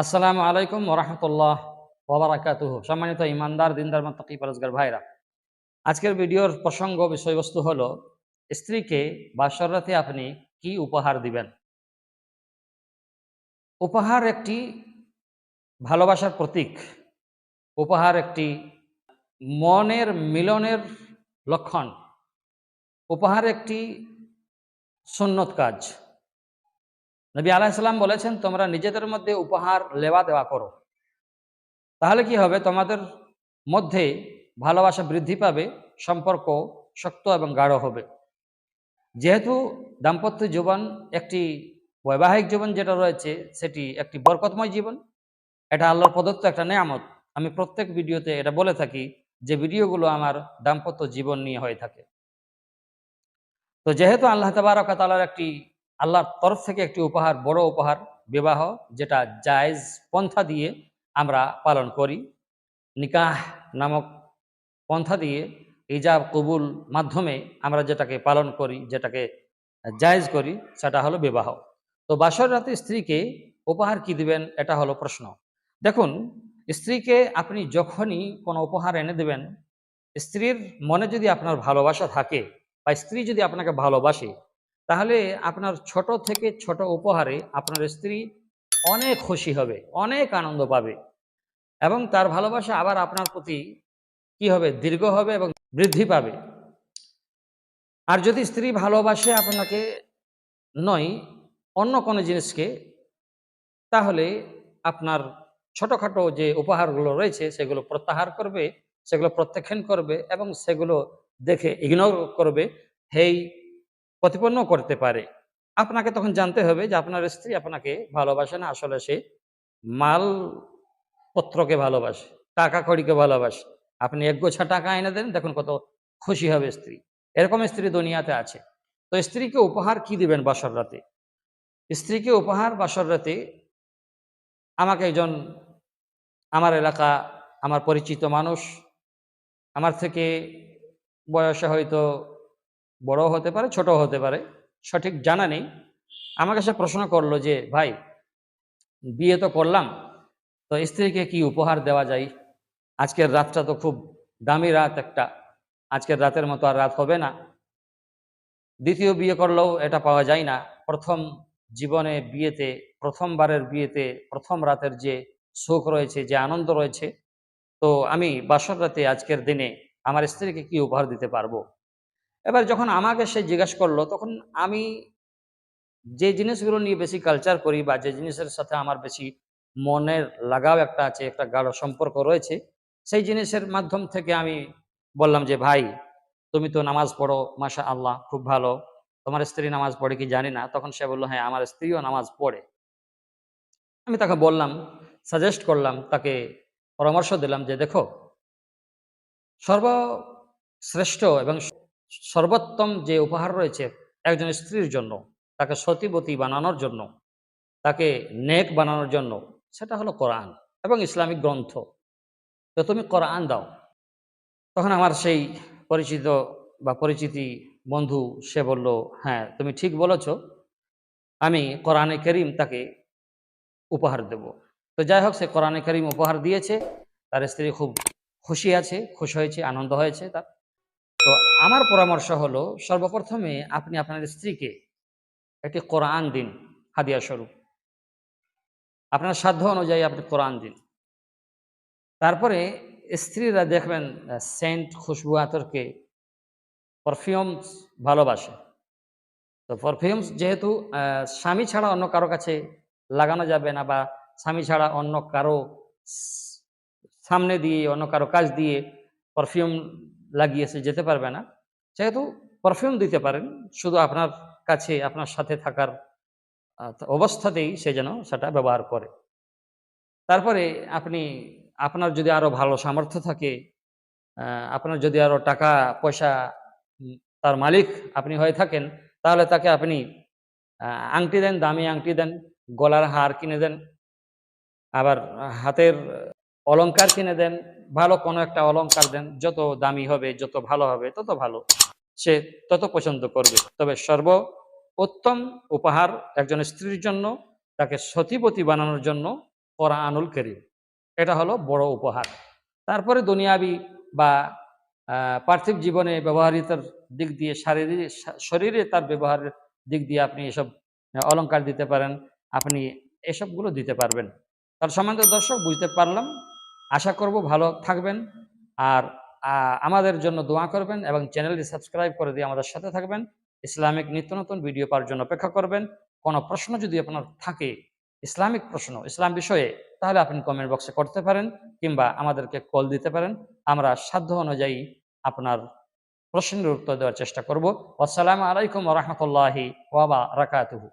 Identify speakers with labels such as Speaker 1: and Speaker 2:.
Speaker 1: আসসালামু আলাইকুম ওরহামতুল্লাহ ওবরাকাতুহ সম্মানিত ইমানদার, দিনদার মতকি পরজগার ভাইরা, আজকের ভিডিওর প্রসঙ্গ বিষয়বস্তু হলো, স্ত্রীকে বাসরাতে আপনি কি উপহার দিবেন? উপহার একটি ভালোবাসার প্রতীক। উপহার একটি মনের মিলনের লক্ষণ। উপহার একটি সুন্নত কাজ। নবী আলাইসাল্লাম বলেছেন, তোমরা নিজেদের মধ্যে উপহার লেওয়া দেওয়া করো। তাহলে কি হবে? তোমাদের মধ্যে ভালোবাসা বৃদ্ধি পাবে, সম্পর্ক শক্ত এবং গাঢ় হবে। যেহেতু দাম্পত্য জীবন একটি বৈবাহিক জীবন যেটা রয়েছে, সেটি একটি বরকতময় জীবন, এটা আল্লাহর প্রদত্ত একটা নেয়ামত। আমি প্রত্যেক ভিডিওতে এটা বলে থাকি যে ভিডিওগুলো আমার দাম্পত্য জীবন নিয়ে হয়ে থাকে। তো যেহেতু আল্লাহ তাবারকাতালার একটি আল্লাহর তরফ থেকে একটি উপহার, বড় উপহার, বিবাহ, যেটা জায়েজ পন্থা দিয়ে আমরা পালন করি। নিকাহ নামক পন্থা দিয়ে ইজাব কবুল মাধ্যমে আমরা যেটাকে পালন করি, যেটাকে জায়েজ করি, সেটা হলো বিবাহ। তো বাসর রাতে স্ত্রীকে উপহার কি দিবেন, এটা হলো প্রশ্ন। দেখুন, স্ত্রীকে আপনি যখনই কোনো উপহার এনে দেবেন, স্ত্রীর মনে যদি আপনার ভালোবাসা থাকে বা স্ত্রী যদি আপনাকে ভালোবাসে তাহলে আপনার ছোট থেকে ছোট উপহারে আপনার স্ত্রী অনেক খুশি হবে, অনেক আনন্দ পাবে এবং তার ভালোবাসা আবার আপনার প্রতি কি হবে? দীর্ঘ হবে এবং বৃদ্ধি পাবে। আর যদি স্ত্রী ভালোবাসে আপনাকে নয় অন্য কোনো জিনিসকে, তাহলে আপনার ছোটোখাটো যে উপহারগুলো রয়েছে, সেগুলো প্রত্যাহার করবে, সেগুলো প্রত্যাখ্যান করবে এবং সেগুলো দেখে ইগনোর করবে, হেই প্রতিপন্ন করতে পারে। আপনাকে তখন জানতে হবে যে আপনার স্ত্রী আপনাকে ভালোবাসে না, আসলে সে মাল পত্রকে ভালোবাসে টাকা কড়িকে ভালোবাসে। আপনি এক গোছা টাকা এনে দেন, দেখুন কত খুশি হবে স্ত্রী। এরকম স্ত্রী দুনিয়াতে আছে। তো স্ত্রীকে উপহার কি দিবেন বাসর রাতে? স্ত্রীকে উপহার বাসর রাতে আমাকে একজন, আমার এলাকা, আমার পরিচিত মানুষ, আমার থেকে বয়সে হয়তো বড় হতে পারে ছোট হতে পারে, সঠিক জানা নেই। আমাকে সে প্রশ্ন করল যে, ভাই, বিয়ে তো করলাম, তো স্ত্রীকে কি উপহার দেওয়া যায়? আজকের রাতটা তো খুব দামি রাত একটা, আজকের রাতের মতো আর রাত হবে না। দ্বিতীয় বিয়ে করলেও এটা পাওয়া যায় না। প্রথম জীবনে বিয়েতে, প্রথমবারের বিয়েতে, প্রথম রাতের যে সুখ রয়েছে, যে আনন্দ রয়েছে, তো আমি বাসর রাতে আজকের দিনে আমার স্ত্রীকে কি উপহার দিতে পারব? এবার যখন আমাকে সে জিজ্ঞাসা করল, তখন আমি যে জিনিসগুলো নিয়ে বেশি কালচার করি বা যে জিনিসের সাথে আমার বেশি মনের লাগাও একটা আছে, একটা গাঢ় সম্পর্ক রয়েছে, সেই জিনিসের মাধ্যম থেকে আমি বললাম যে, ভাই, তুমি তো নামাজ পড়ো মাশা আল্লাহ খুব ভালো। তোমার স্ত্রী নামাজ পড়ে কি জানি না? তখন সে বলল হ্যাঁ আমার স্ত্রীও নামাজ পড়ে। আমি তাকে বললাম সাজেস্ট করলাম, তাকে পরামর্শ দিলাম যে, দেখো, সর্বশ্রেষ্ঠ এবং সর্বোত্তম যে উপহার রয়েছে একজন স্ত্রীর জন্য, তাকে সতীবতী বানানোর জন্য, তাকে নেক বানানোর জন্য, সেটা হলো কোরআন এবং ইসলামিক গ্রন্থ। তো তুমি কোরআন দাও। তখন আমার সেই পরিচিত বা পরিচিতি বন্ধু, সে বলল হ্যাঁ তুমি ঠিক বলেছ। আমি কোরআনে করিম তাকে উপহার দেব। তো যাই হোক, সে কোরআনে করিম উপহার দিয়েছে। তার স্ত্রী খুব খুশি আছে, খুশ হয়েছে, আনন্দ হয়েছে তার। তো আমার পরামর্শ হলো, সর্বপ্রথমে আপনি আপনার স্ত্রীকে একটি কোরআন দিন, হাদিয়া স্বরূপ। আপনার সাধ্য অনুযায়ী আপনি কোরআন দিন। তারপরে স্ত্রীরা দেখবেন সেন্ট খুশবু আতরকে পারফিউমস ভালোবাসে। তো পারফিউমস যেহেতু স্বামী ছাড়া অন্য কারও কাছে লাগানো যাবে না বা স্বামী ছাড়া অন্য কারও সামনে দিয়ে, অন্য কারও কাজ দিয়ে পারফিউম লাগিয়ে সে যেতে পারবে না। সেহেতু পারফিউম দিতে পারেন, শুধু আপনার কাছে, আপনার সাথে থাকার অবস্থাতেই সে যেন সেটা ব্যবহার করে। তারপরে আপনি, আপনার যদি আরও ভালো সামর্থ্য থাকে আপনার যদি আরও টাকা, পয়সা তার মালিক আপনি হয়ে থাকেন, তাহলে তাকে আপনি আংটি দেন, দামি আংটি দেন, গলার হার কিনে দেন। আবার হাতের অলংকার কিনে দেন, ভালো কোনো একটা অলংকার দেন, যত দামি হবে, যত ভালো হবে, তত ভালো। সে তত পছন্দ করবে। তবে সর্ব উত্তম উপহার একজন স্ত্রীর জন্য, তাকে সতীপতি বানানোর জন্য কোরআনুল করিম। এটা হলো বড় উপহার। তারপরে দুনিয়াবি বা পার্থিব জীবনে ব্যবহারিতার দিক দিয়ে শারীরিক শরীরে তার ব্যবহারের দিক দিয়ে আপনি এসব অলংকার দিতে পারেন, আপনি এসবগুলো দিতে পারবেন। তার সম্বন্ধে দর্শক, বুঝতে পারলাম আশা করব ভালো থাকবেন। আর আমাদের জন্য দোয়া করবেন এবং চ্যানেলটি সাবস্ক্রাইব করে দিয়ে আমাদের সাথে থাকবেন। ইসলামিক নিত্য নতুন ভিডিও পাওয়ার জন্য অপেক্ষা করবেন। কোনো প্রশ্ন যদি আপনার থাকে, ইসলামিক প্রশ্ন, ইসলাম বিষয়ে, তাহলে আপনি কমেন্ট বক্সে করতে পারেন কিংবা আমাদেরকে কল দিতে পারেন। আমরা সাধ্য অনুযায়ী আপনার প্রশ্নের উত্তর দেওয়ার চেষ্টা করব। আসসালামু আলাইকুম রহমতুল্লাহি ওয়াবা রাকাতুহু